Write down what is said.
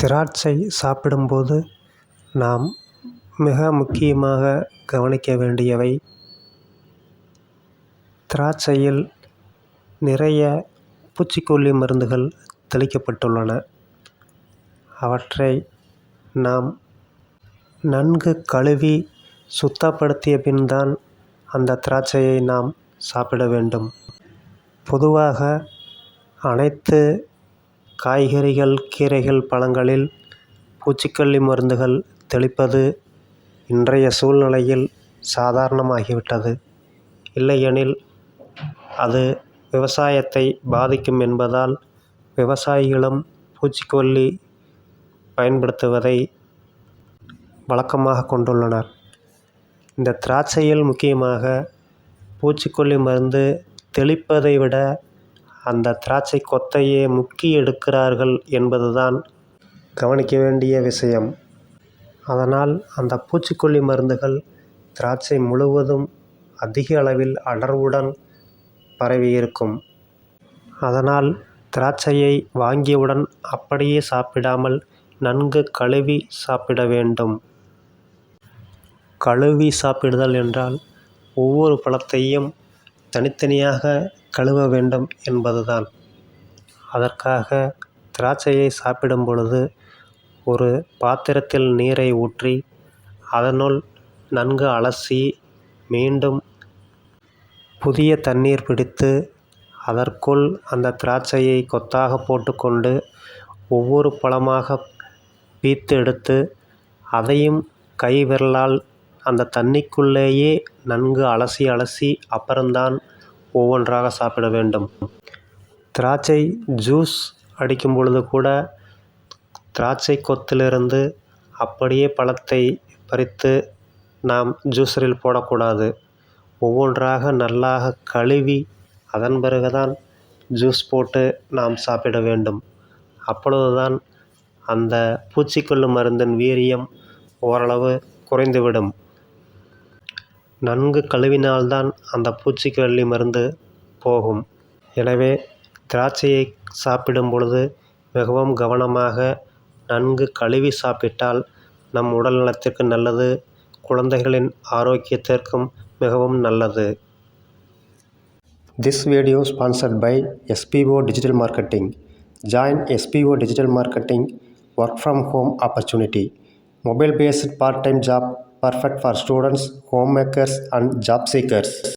திராட்சை சாப்பிடும்போது நாம் மிக முக்கியமாக கவனிக்க வேண்டியவை திராட்சையில் நிறைய பூச்சிக்கொல்லி மருந்துகள் தெளிக்கப்பட்டுள்ளன. அவற்றை நாம் நன்கு கழுவி சுத்தப்படுத்திய பின் தான் அந்த திராட்சையை நாம் சாப்பிட வேண்டும். பொதுவாக அனைத்து காய்கறிகள் கீரைகள் பழங்களில் பூச்சிக்கொல்லி மருந்துகள் தெளிப்பது இன்றைய சூழ்நிலையில் சாதாரணமாகிவிட்டது. இல்லையெனில் அது விவசாயத்தை பாதிக்கும் என்பதால் விவசாயிகளும் பூச்சிக்கொல்லி பயன்படுத்துவதை வழக்கமாக கொண்டுள்ளனர். இந்த திராட்சையில் முக்கியமாக பூச்சிக்கொல்லி மருந்து தெளிப்பதை விட அந்த திராட்சை கொத்தையே முக்கி எடுக்கிறார்கள் என்பதுதான் கவனிக்க வேண்டிய விஷயம். அதனால் அந்த பூச்சிக்கொல்லி மருந்துகள் திராட்சை முழுவதும் அதிக அளவில் அடர்வுடன் பரவி இருக்கும் அதனால் திராட்சையை வாங்கியவுடன் அப்படியே சாப்பிடாமல் நன்கு கழுவி சாப்பிட வேண்டும். கழுவி சாப்பிடுதல் என்றால் ஒவ்வொரு பழத்தையும் தனித்தனியாக கழுவ வேண்டும் என்பதுதான். அதற்காக திராட்சையை சாப்பிடும் பொழுது ஒரு பாத்திரத்தில் நீரை ஊற்றி அதனுள் நன்கு அலசி மீண்டும் புதிய தண்ணீர் பிடித்து அதற்குள் அந்த திராட்சையை கொத்தாக போட்டுக்கொண்டு ஒவ்வொரு பழமாக பீத்து எடுத்து அதையும் கை விரலால் அந்த தண்ணிக்குள்ளேயே நன்கு அலசி அலசி அப்புறம்தான் ஒவ்வொன்றாக சாப்பிட வேண்டும். திராட்சை ஜூஸ் அடிக்கும் பொழுது கூட திராட்சை கொத்திலிருந்து அப்படியே பழத்தை பறித்து நாம் ஜூஸரில் போடக்கூடாது. ஒவ்வொன்றாக நல்லாக கழுவி அதன் பிறகு தான் ஜூஸ் போட்டு நாம் சாப்பிட வேண்டும். அப்பொழுதுதான் அந்த பூச்சிக்கொல்லி மருந்தின் வீரியம் ஓரளவு குறைந்துவிடும். நன்கு கழுவினால் தான் அந்த பூச்சிக்கொல்லி மருந்து போகும். எனவே திராட்சையை சாப்பிடும் பொழுது மிகவும் கவனமாக நன்கு கழுவி சாப்பிட்டால் நம் உடல் நலத்திற்கு நல்லது குழந்தைகளின் ஆரோக்கியத்திற்கும் மிகவும் நல்லது. This video sponsored by SPO digital marketing join SPO digital marketing work from home opportunity mobile based part time job perfect for students, homemakers and job seekers.